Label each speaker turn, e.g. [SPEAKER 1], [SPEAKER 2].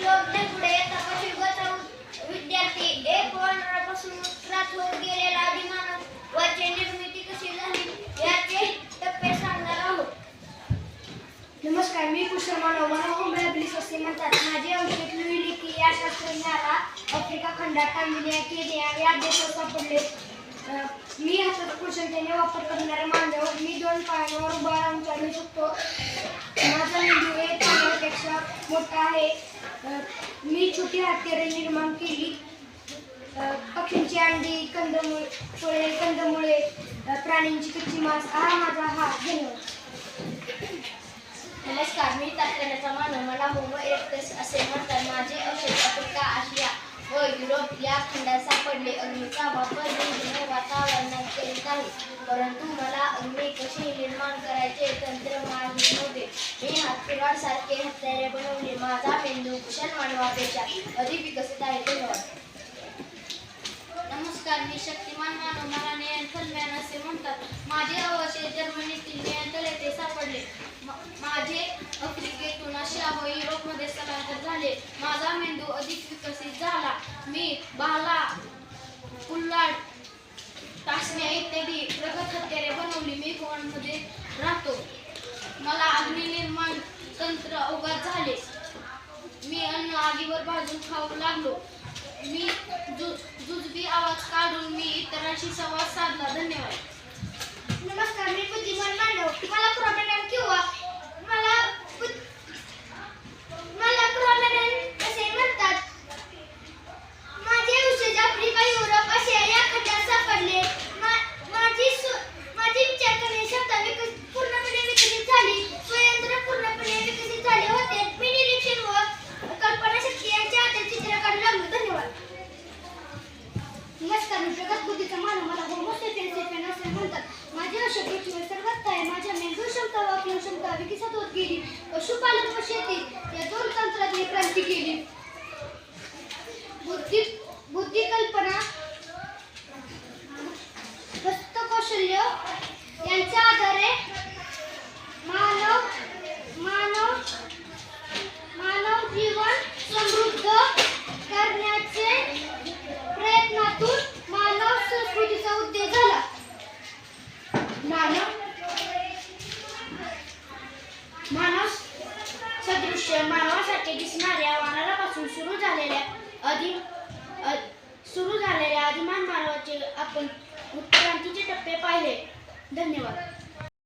[SPEAKER 1] श्लोक पुढे तपशील गौतम विद्यार्थी एक वर्णापासून उत्क्रांत होत गेलेला आदिमानव वाचे निर्मिती कशी झाली याचे टप्पे सांगणार आहोत
[SPEAKER 2] नमस्कार मी कुशल मानव मला होमला ब्लिस असे म्हणतात. माझे औषध लिहिली की या शास्त्रज्ञाला आफ्रिका खंडात टांगल्या केनिया या देशात सापडले. मी हातात कुशलतेने वापर करणारे मानव मी दोन पायांवर उभा राहून चालू शकतो माझा मेंदू एक पाण्यापेक्षा मोठा आहे. मी छोटी हत्यारे निर्माण केली. पक्षींची पक्ष्यांची अंडी कंदमुळे फळे कंदमुळे प्राण्यांची कच्ची मांस. हा माझा हा धन्यवाद.
[SPEAKER 1] नमस्कार मी तात्याचा मानव. मला होमो इरेक्टस असे म्हणतात माझे औषध आफ्रिका आशिया व युरोप या खंडाचा सापडले अग्नीचा वापर निर्जन वातावरणात करीत आहे परंतु मला अग्नी कसे निर्माण करायचे तंत्र माहीत नव्हते. मी हातकुरासारखे हत्यारे बनवले. माझा मेंदू कुशल मानवापेक्षा अधिक विकसित आहे धन्यवाद नमस्कार मी शक्तिमान मानव मला नियंत्रण असे म्हणतात. माझे अवशेष जर्मनीतील नियंत्रण येथे सापडले. इत्यादी हत्यारे बनवली मी फोनमध्ये राहतो. मला अग्नि निर्माण तंत्र अवगत झाले. मी अन्न आगीवर भाजून खाऊ लागलो. मी जुजबी आवाज काढून मी इतरांशी संवाद साधला धन्यवाद
[SPEAKER 2] नमस्कार मी बुद्धिमान मांडव मला क्रोमॅटन किंवा मला बुद्ध- मला क्रोमॅटन असे म्हणतात माझे औषध आफ्रिका युरोप आशिया या खंडात सापडले मा- माझी सु- माझी विचार करण्याची क्षमता विकस पूर्णपणे विकसित झाली स्वयंत्र पूर्णपणे विकसित झाले होते मी निरीक्षण व कल्पनाशक्ती यांच्या हातात चित्र काढू लागलो धन्यवाद नमस्कार मी प्रगत बुद्धीचा मानव मला होमोसेपियन सेपियन असे म्हणतात माझे अशा पृथ्वीवर सर्वात आहे माझ्या मेंदू क्षमता व अक्रिय क्षमता विकसित होत गेली पशुपालन व शेती या दोन तंत्रात क्रांती केली. बुद्धी बुद्धी कल्पना हस्तकौशल्य यांच्या आधारे मानव मानव मानव जीवन समृद्ध करण्याचे प्रयत्नातून मानव संस्कृतीचा उद्योग झाला. मानव सदृश्य मानवासाठी दिसणाऱ्या वानरापासून सुरू झालेल्या आदि सुरू झालेल्या आदिमान मानवाचे आपण उत्क्रांतीचे टप्पे पाहिले. धन्यवाद.